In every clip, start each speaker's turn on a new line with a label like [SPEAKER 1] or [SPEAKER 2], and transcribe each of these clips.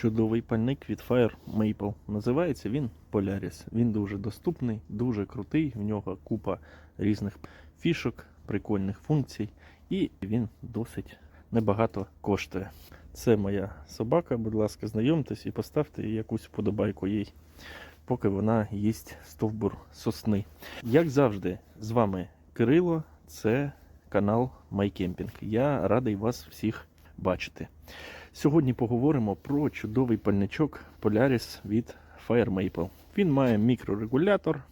[SPEAKER 1] чудовий пальник від Fire Maple. Називається він Polaris. Він дуже доступний, дуже крутий. В нього купа різних фішок, прикольних функцій, і він досить небагато коштує. Це моя собака, будь ласка, знайомтесь і поставте якусь вподобайку їй, поки вона їсть стовбур сосни. Як завжди, з вами Кирило, це канал MyCamping. Я радий вас всіх бачити. Сьогодні поговоримо про чудовий пальничок Polaris від Fire Maple. Він має мікрорегулятор.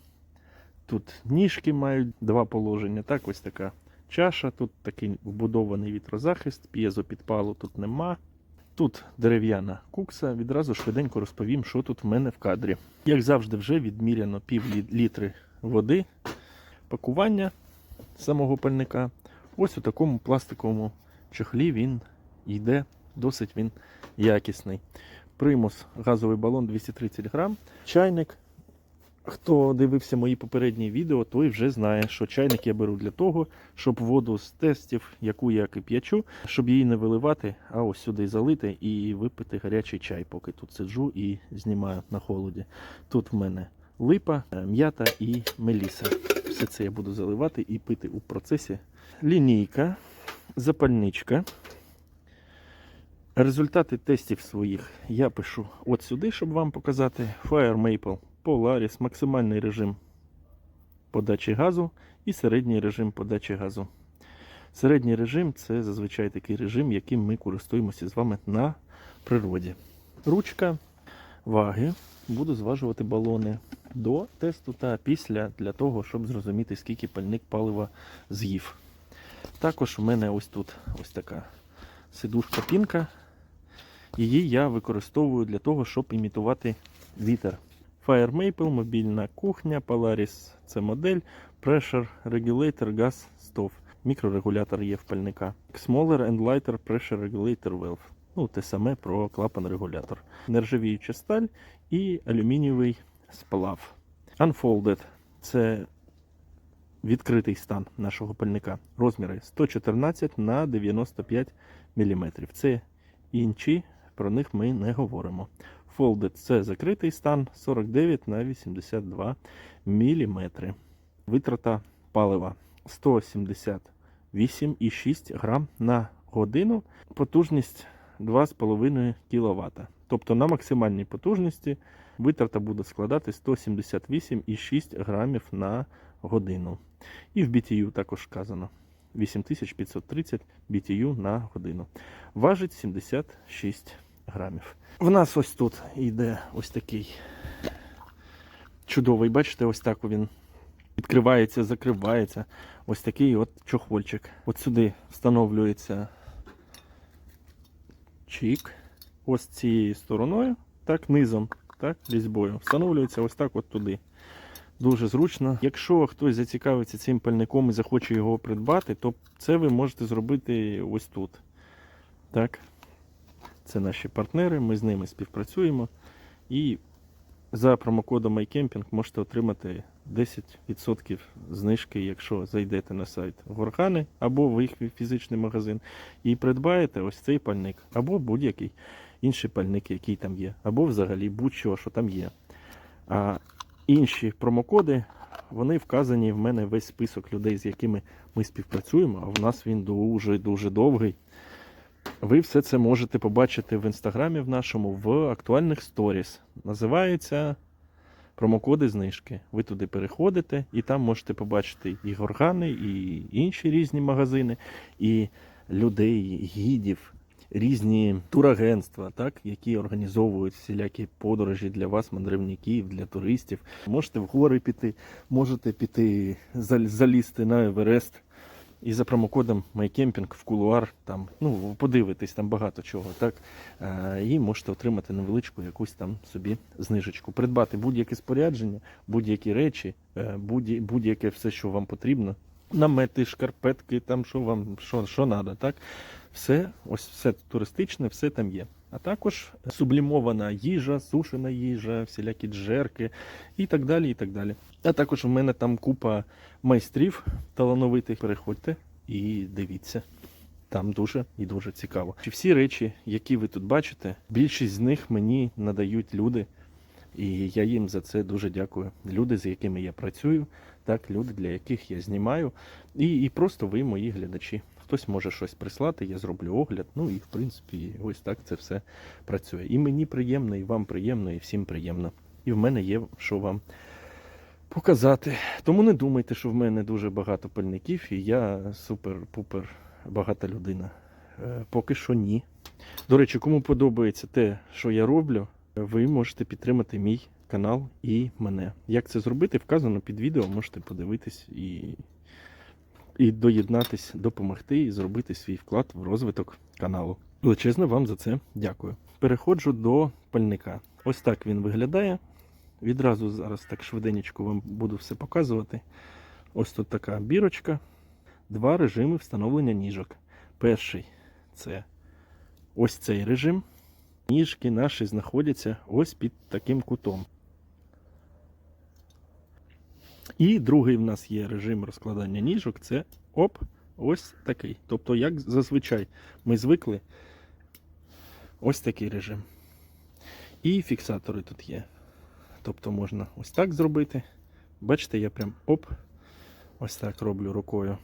[SPEAKER 1] Тут ніжки мають два положення. Так, ось така чаша. Тут такий вбудований вітрозахист, п'єзопідпалу тут нема. Тут дерев'яна кукса. Відразу швиденько розповім, що тут в мене в кадрі. Як завжди, вже відміряно пів літри води. Пакування самого пальника. Ось у такому пластиковому чехлі він йде, досить він якісний. Примус газовий балон 230 грам. Чайник. Хто дивився мої попередні відео, той вже знає, що чайник я беру для того, щоб воду з тестів, яку я кип'ячу, щоб її не виливати, а ось сюди залити і випити гарячий чай, поки тут сиджу і знімаю на холоді. Тут в мене липа, е, м'ята і меліса. Все це я буду заливати і пити у процесі. Лінійка, запальничка. Результати тестів своїх я пишу от сюди, щоб вам показати. Fire Maple Polaris, максимальний режим подачі газу і середній режим подачі газу. Середній режим це зазвичай такий режим, яким ми користуємося з вами на природі. Ручка ваги. Буду зважувати балони до тесту та після для того, щоб зрозуміти, скільки пальник палива з'їв. Також у мене ось тут ось така сидушка пінка. Її я використовую для того, щоб імітувати вітер. Fire Maple, мобільна кухня, Polaris це модель, Pressure Regulator Gas Stove. Мікрорегулятор є в пальника. Smaller and lighter pressure regulator valve. Ну, те саме про клапан-регулятор. Нержавіюча сталь і алюмінієвий сплав. Unfolded це відкритий стан нашого пальника. Розміри 114 на 95 мм. Це інші, про них ми не говоримо. Folded це закритий стан 49 на 82 мм. Витрата палива 178,6 грам на годину. Потужність 2,5 кВт. Тобто на максимальній потужності витрата буде складати 178,6 грамів на годину. І в BTU також сказано 8530 BTU на годину. Важить 76 грамів. В нас ось тут йде ось такий чудовий, бачите, ось так він відкривається, закривається. Ось такий от чохольчик. От сюди встановлюється чик. Ось цією стороною, так, низом, так, різьбою. Встановлюється ось так от туди. Дуже зручно. Якщо хтось зацікавиться цим пальником і захоче його придбати, то це ви можете зробити ось тут. Так. Це наші партнери, ми з ними співпрацюємо. І за промокодом MyCamping можете отримати 10% знижки, якщо зайдете на сайт Горгани або в їх фізичний магазин і придбаєте ось цей пальник, або будь-який інший пальник, який там є, або взагалі будь-що, що там є. А інші промокоди, вони вказані в мене весь список людей, з якими ми співпрацюємо, а в нас він дуже-дуже довгий. Ви все це можете побачити в інстаграмі в нашому в актуальних сторіс. Називається промокоди знижки. Ви туди переходите і там можете побачити і горгани, і інші різні магазини, і людей, гідів, різні турагентства, так, які організовують всілякі подорожі для вас, мандрівників, для туристів. Можете в гори піти, можете піти залізти на Еверест. І за промокодом MyCamping в кулуар, там, ну, подивитись, там багато чого, так? Е, і можете отримати невеличку якусь там собі знижечку. Придбати будь-яке спорядження, будь-які речі, е, будь- будь-яке все, що вам потрібно. Намети, шкарпетки, там що вам, що, що надо, так? Все, ось все туристичне, все там є. А також сублімована їжа, сушена їжа, всілякі джерки і так далі. і так далі. А також у мене там купа майстрів талановитих. Переходьте і дивіться. Там дуже і дуже цікаво. Всі речі, які ви тут бачите, більшість з них мені надають люди, і я їм за це дуже дякую. Люди, з якими я працюю, так, люди, для яких я знімаю, і, і просто ви, мої глядачі. Хтось може щось прислати, я зроблю огляд. Ну і в принципі, ось так це все працює. І мені приємно, і вам приємно, і всім приємно. І в мене є що вам показати. Тому не думайте, що в мене дуже багато пальників, і я супер-пупер багата людина. Е, Поки що ні. До речі, кому подобається те, що я роблю, ви можете підтримати мій канал і мене. Як це зробити, вказано під відео, можете подивитись і, і доєднатись, допомогти і зробити свій вклад в розвиток каналу. Величезно вам за це дякую. Переходжу до пальника. Ось так він виглядає. Відразу зараз так швиденько вам буду все показувати. Ось тут така бірочка. Два режими встановлення ніжок. Перший це ось цей режим. Ніжки наші знаходяться ось під таким кутом. І другий в нас є режим розкладання ніжок. Це оп, ось такий. Тобто, як зазвичай ми звикли, ось такий режим. І фіксатори тут є. Тобто можна ось так зробити. Бачите, я прям оп, ось так роблю рукою.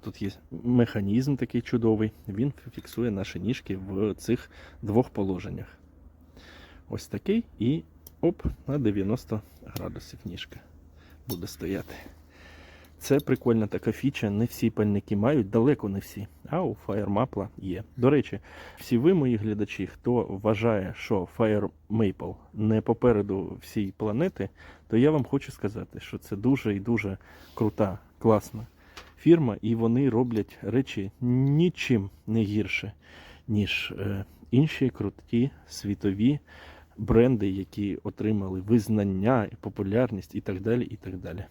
[SPEAKER 1] Тут є механізм такий чудовий. Він фіксує наші ніжки в цих двох положеннях. Ось такий і оп, на 90 градусів ніжка буде стояти. Це прикольна така фіча. Не всі пальники мають, далеко не всі. А у Fire Maple є. До речі, всі ви, мої глядачі, хто вважає, що Fire Maple не попереду всієї планети, то я вам хочу сказати, що це дуже і дуже крута, класна фірма, і вони роблять речі нічим не гірше, ніж е, інші круті світові бренди, які отримали визнання популярність і так далі. і так далі.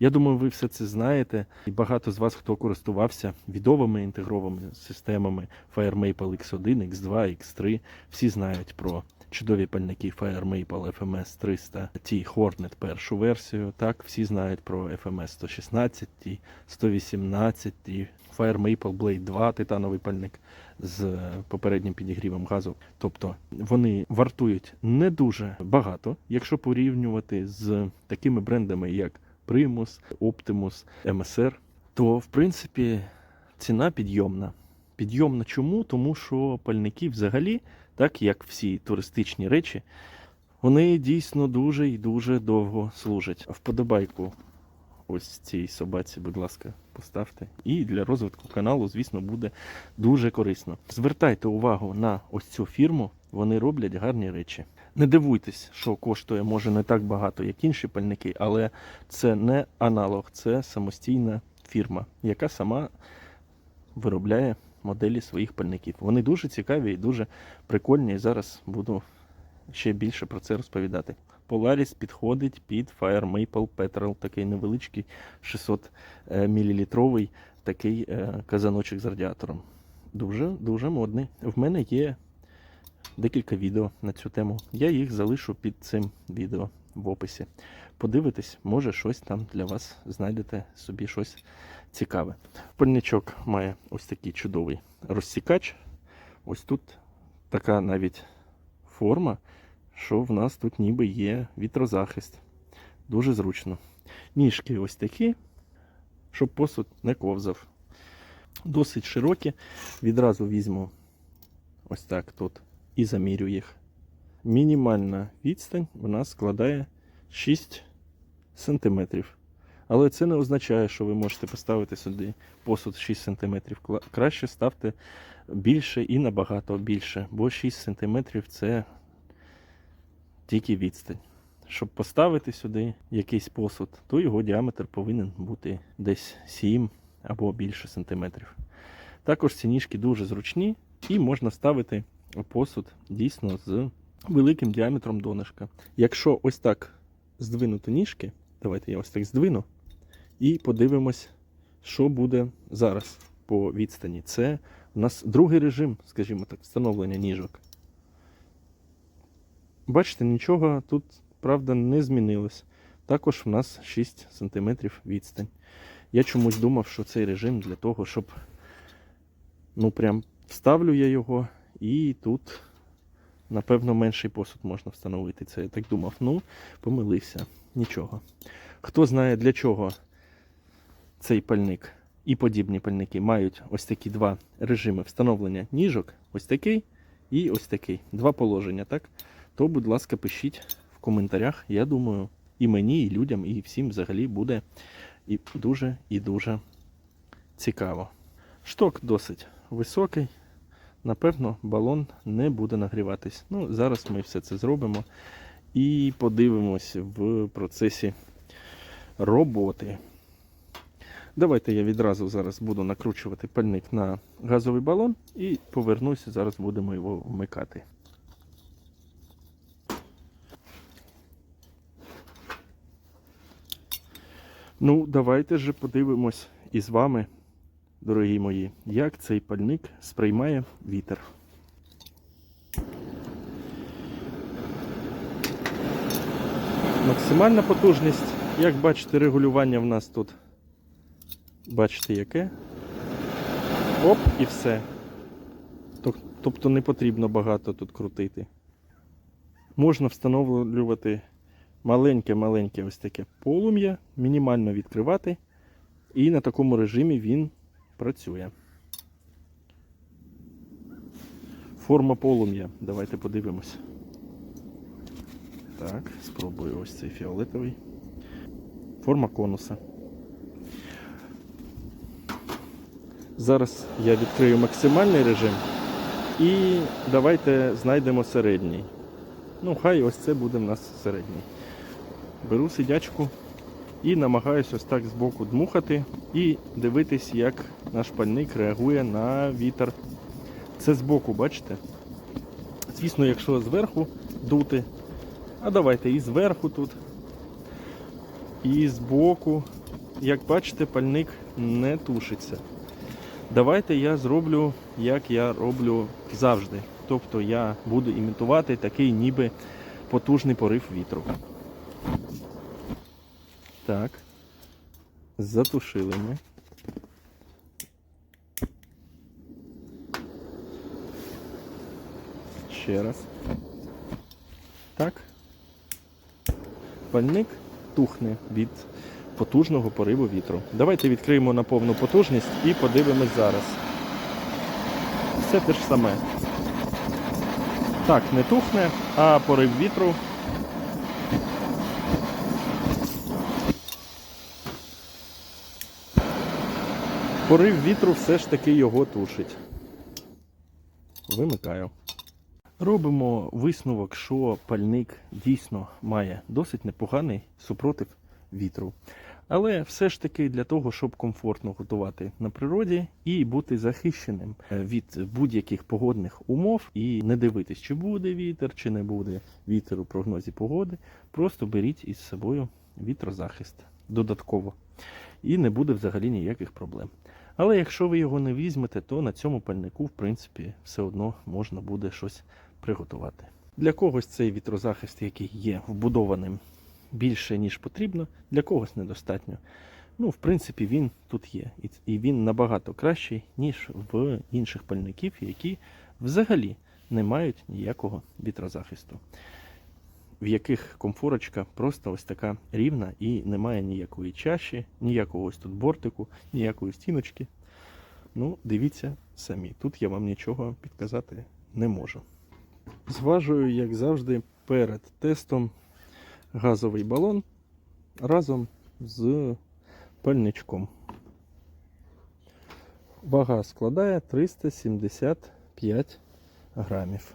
[SPEAKER 1] Я думаю, ви все це знаєте, і багато з вас, хто користувався відомими інтегрованими системами Fire Maple X1, X2, X3, всі знають про чудові пальники Fire Maple FMS 300 T Hornet першу версію. Так, всі знають про FMS 116, T 118, T Fire Maple Blade 2 титановий пальник з попереднім підігрівом газу. Тобто вони вартують не дуже багато, якщо порівнювати з такими брендами, як Primus, Optimus, MSR, то в принципі ціна підйомна. Підйомна чому? Тому що пальники взагалі, так як всі туристичні речі, вони дійсно дуже і дуже довго служать. Вподобайку ось цій собаці, будь ласка, поставте. І для розвитку каналу, звісно, буде дуже корисно. Звертайте увагу на ось цю фірму, вони роблять гарні речі. Не дивуйтесь, що коштує може не так багато, як інші пальники, але це не аналог, це самостійна фірма, яка сама виробляє моделі своїх пальників. Вони дуже цікаві і дуже прикольні. І зараз буду ще більше про це розповідати. Polaris підходить під Fire Maple Petrol, такий невеличкий 600 мл такий е, казаночок з радіатором. Дуже дуже модний. В мене є декілька відео на цю тему. Я їх залишу під цим відео в описі. Подивитесь, може щось там для вас знайдете собі щось цікаве. Пальничок має ось такий чудовий розсікач. Ось тут така навіть форма, що в нас тут ніби є вітрозахист. Дуже зручно. Ніжки ось такі, щоб посуд не ковзав. Досить широкі. Відразу візьму ось так тут і замірю їх. Мінімальна відстань у нас складає 6 см. Але це не означає, що ви можете поставити сюди посуд 6 см. Краще ставте більше і набагато більше, бо 6 см це тільки відстань. Щоб поставити сюди якийсь посуд, то його діаметр повинен бути десь 7 або більше сантиметрів. Також ці ніжки дуже зручні і можна ставити посуд дійсно з великим діаметром донышка. Якщо ось так здвинути ніжки, давайте я ось так здвину і подивимось, що буде зараз по відстані. Це у нас другий режим, скажімо так, встановлення ніжок. Бачите, нічого тут, правда, не змінилось. Також в нас 6 см відстань. Я чомусь думав, що цей режим для того, щоб Ну, прям вставлю я його, і тут, напевно, менший посуд можна встановити. Це я так думав. Ну, помилився. Нічого. Хто знає для чого цей пальник і подібні пальники мають ось такі два режими встановлення ніжок, ось такий і ось такий. Два положення, так? То, будь ласка, пишіть в коментарях. Я думаю, і мені, і людям, і всім взагалі буде і дуже і дуже цікаво. Шток досить високий. Напевно, балон не буде нагріватись. Ну, зараз ми все це зробимо і подивимось в процесі роботи. Давайте я відразу зараз буду накручувати пальник на газовий балон і повернуся, зараз будемо його вмикати. Ну, давайте же подивимось із вами, дорогі мої, як цей пальник сприймає вітер. Максимальна потужність, як бачите, регулювання в нас тут. Бачите, яке? Оп, і все. Тобто не потрібно багато тут крутити. Можна встановлювати маленьке-маленьке ось таке полум'я, мінімально відкривати, і на такому режимі він працює. Форма полум'я. Давайте подивимось. Так, спробую ось цей фіолетовий. Форма конуса. Зараз я відкрию максимальний режим. І давайте знайдемо середній. Ну, хай ось це буде в нас середній. Беру сидячку і намагаюся ось так збоку дмухати і дивитись, як наш пальник реагує на вітер. Це збоку, бачите? Звісно, якщо зверху дути, а давайте і зверху тут, і збоку. Як бачите, пальник не тушиться. Давайте я зроблю, як я роблю завжди. Тобто я буду імітувати такий ніби потужний порив вітру. Так. Затушили ми. Ще раз. Так. Пальник тухне від потужного пориву вітру. Давайте відкриємо на повну потужність і подивимось зараз. Все те ж саме. Так, не тухне, а порив вітру. Порив вітру все ж таки його тушить. Вимикаю. Робимо висновок, що пальник дійсно має досить непоганий супротив вітру. Але все ж таки для того, щоб комфортно готувати на природі і бути захищеним е, від будь-яких погодних умов, і не дивитись, чи буде вітер, чи не буде вітер у прогнозі погоди. Просто беріть із собою вітрозахист додатково. І не буде взагалі ніяких проблем. Але якщо ви його не візьмете, то на цьому пальнику, в принципі, все одно можна буде щось приготувати. Для когось цей вітрозахист, який є вбудованим більше, ніж потрібно, для когось недостатньо. Ну, в принципі, він тут є. І- він набагато кращий, ніж в інших пальників, які взагалі не мають ніякого вітрозахисту, в яких комфорочка просто ось така рівна і немає ніякої чаші, ніякого ось тут бортику, ніякої стіночки. Ну, дивіться самі. Тут я вам нічого підказати не можу. Зважую, як завжди, перед тестом газовий балон разом з пальничком. Вага складає 375 грамів.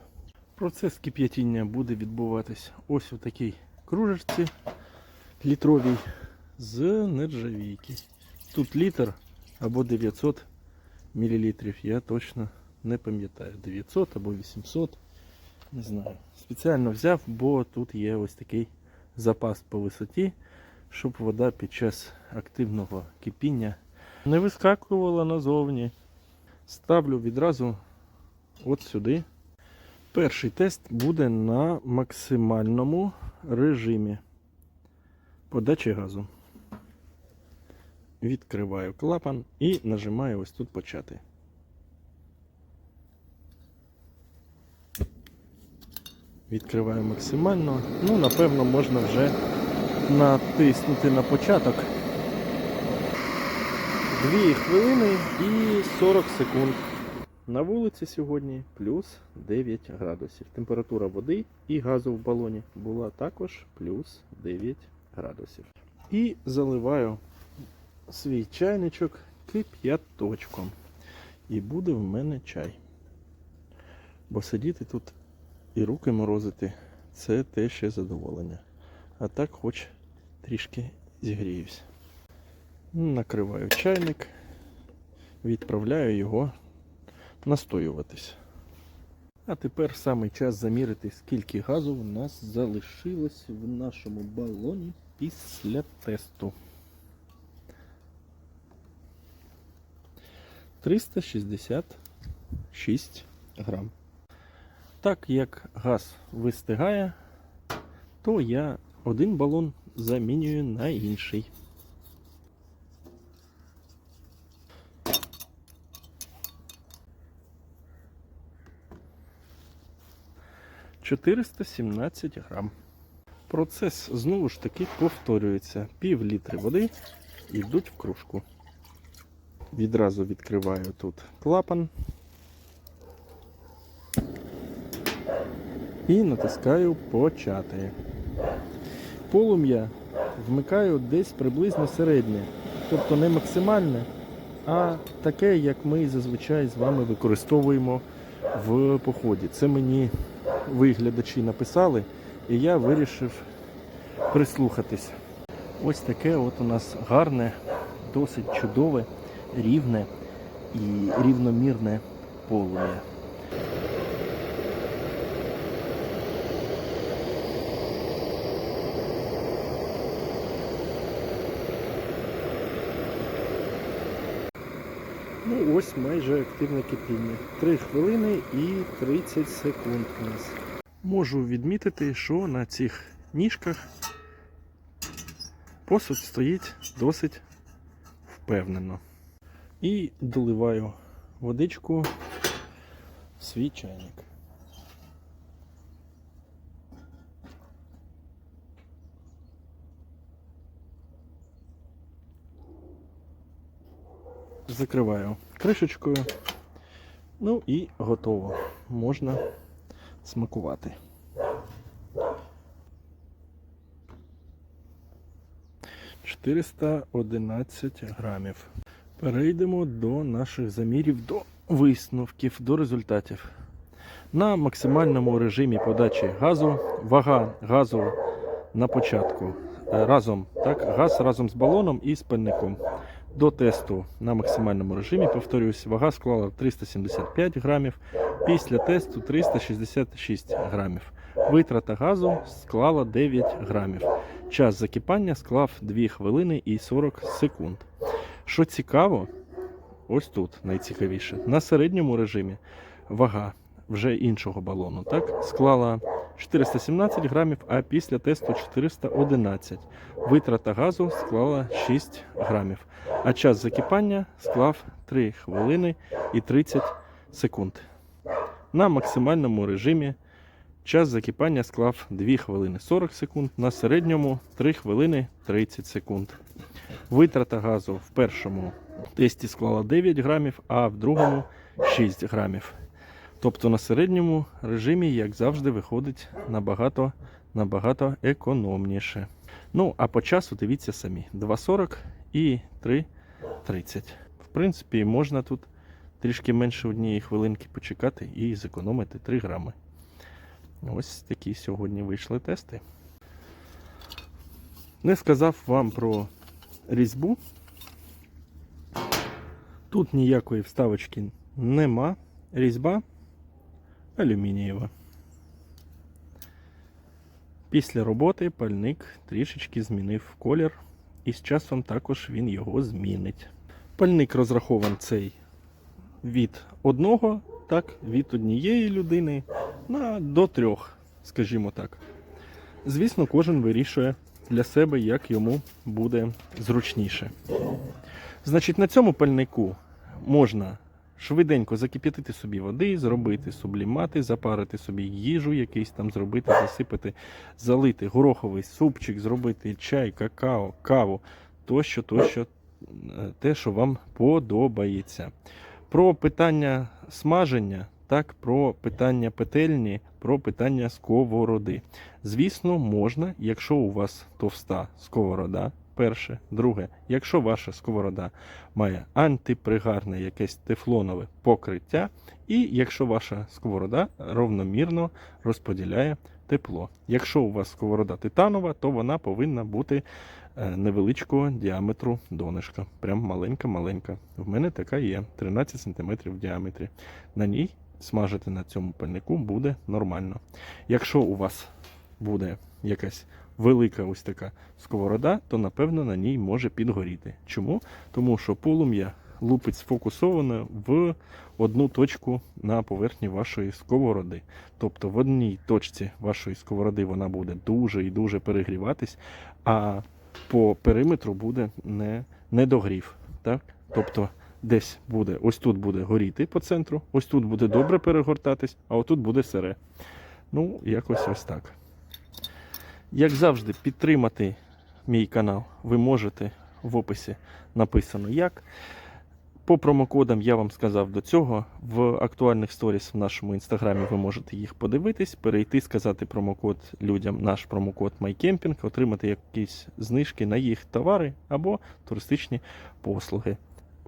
[SPEAKER 1] Процес кип'ятіння буде відбуватись ось у такій кружечці літровій з нержавійки. Тут літр або 900 мл. Я точно не пам'ятаю. 900 або 800. Не знаю. Спеціально взяв, бо тут є ось такий запас по висоті, щоб вода під час активного кипіння не вискакувала назовні. Ставлю відразу от сюди. Перший тест буде на максимальному режимі подачі газу. Відкриваю клапан і нажимаю ось тут почати. Відкриваю максимально. Ну, напевно, можна вже натиснути на початок 2 хвилини і 40 секунд. На вулиці сьогодні плюс 9 градусів. Температура води і газу в балоні була також плюс 9 градусів. І заливаю свій чайничок кип'яточком. І буде в мене чай. Бо сидіти тут і руки морозити це те ще задоволення. А так хоч трішки зігріюсь. Накриваю чайник, відправляю його настоюватись. А тепер саме час замірити, скільки газу в нас залишилось в нашому балоні після тесту. 366 грам. Так як газ вистигає, то я один балон замінюю на інший. Чотириста сімнадцять грам. Процес знову ж таки повторюється. Пів літри води йдуть в кружку. Відразу відкриваю тут клапан. І натискаю почати. Полум'я вмикаю десь приблизно середнє. Тобто не максимальне, а таке, як ми зазвичай з вами використовуємо в поході. Це мені виглядачі написали, і я вирішив прислухатись. Ось таке от у нас гарне, досить чудове, рівне і рівномірне полум'я. Ось майже активне кипіння. 3 хвилини і 30 секунд у нас. Можу відмітити, що на цих ніжках посуд стоїть досить впевнено. І доливаю водичку в свій чайник. Закриваю кришечкою. Ну і готово. Можна смакувати. Чотириста грамів. Перейдемо до наших замірів, до висновків, до результатів. На максимальному режимі подачі газу вага газу на початку е, разом, так, газ разом з балоном і з пальником. До тесту на максимальному режимі, повторюсь, вага склала 375 грамів, після тесту 366 грамів. Витрата газу склала 9 грамів. Час закипання склав 2 хвилини і 40 секунд. Що цікаво, ось тут найцікавіше. На середньому режимі вага вже іншого балону так, склала 417 грамів, а після тесту 411. Витрата газу склала 6 грамів. А час закипання склав 3 хвилини і 30 секунд. На максимальному режимі час закипання склав 2 хвилини 40 секунд, на середньому 3 хвилини 30 секунд. Витрата газу в першому тесті склала 9 грамів, а в другому 6 грамів. Тобто на середньому режимі, як завжди, виходить набагато, набагато економніше. Ну, а по часу дивіться самі: 2.40 і 3.30. В принципі, можна тут трішки менше однієї хвилинки почекати і зекономити 3 грами. Ось такі сьогодні вийшли тести. Не сказав вам про різьбу. Тут ніякої вставочки нема. Різьба алюмінієва. Після роботи пальник трішечки змінив колір, і з часом також він його змінить. Пальник розрахований цей від одного, так, від однієї людини на до трьох, скажімо так. Звісно, кожен вирішує для себе, як йому буде зручніше. Значить, на цьому пальнику можна швиденько закип'ятити собі води, зробити сублімати, запарити собі їжу, якийсь там зробити, засипати, залити гороховий супчик, зробити чай, какао, каву, тощо, тощо, е, те, що вам подобається. Про питання смаження, так, про питання петельні, про питання сковороди. Звісно, можна, якщо у вас товста сковорода. Перше, друге, якщо ваша сковорода має антипригарне якесь тефлонове покриття, і якщо ваша сковорода равномірно розподіляє тепло. Якщо у вас сковорода титанова, то вона повинна бути е, невеличкого діаметру донышка. Прям маленька-маленька. В мене така є 13 см в діаметрі. На ній смажити на цьому пальнику буде нормально. Якщо у вас буде якась велика ось така сковорода, то напевно на ній може підгоріти. Чому? Тому що полум'я лупить сфокусовано в одну точку на поверхні вашої сковороди. Тобто в одній точці вашої сковороди вона буде дуже і дуже перегріватись, а по периметру буде не, недогрів. Так? Тобто десь буде, ось тут буде горіти по центру, ось тут буде добре перегортатись, а отут буде сире. Ну, якось ось так. Як завжди, підтримати мій канал ви можете в описі написано як. По промокодам я вам сказав до цього. В актуальних сторіс в нашому інстаграмі ви можете їх подивитись, перейти, сказати промокод людям, наш промокод MyCamping, отримати якісь знижки на їх товари або туристичні послуги.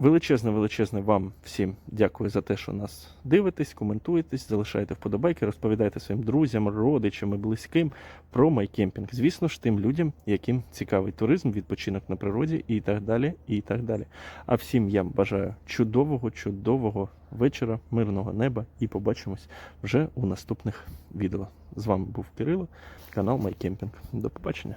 [SPEAKER 1] Величезне, величезне вам всім дякую за те, що нас дивитесь, коментуєтесь, залишаєте вподобайки, розповідайте своїм друзям, родичам і близьким про майкемпінг. Звісно ж, тим людям, яким цікавий туризм, відпочинок на природі і так далі. і так далі. А всім я бажаю чудового, чудового вечора, мирного неба і побачимось вже у наступних відео. З вами був Кирило, канал Майкемпінг. До побачення.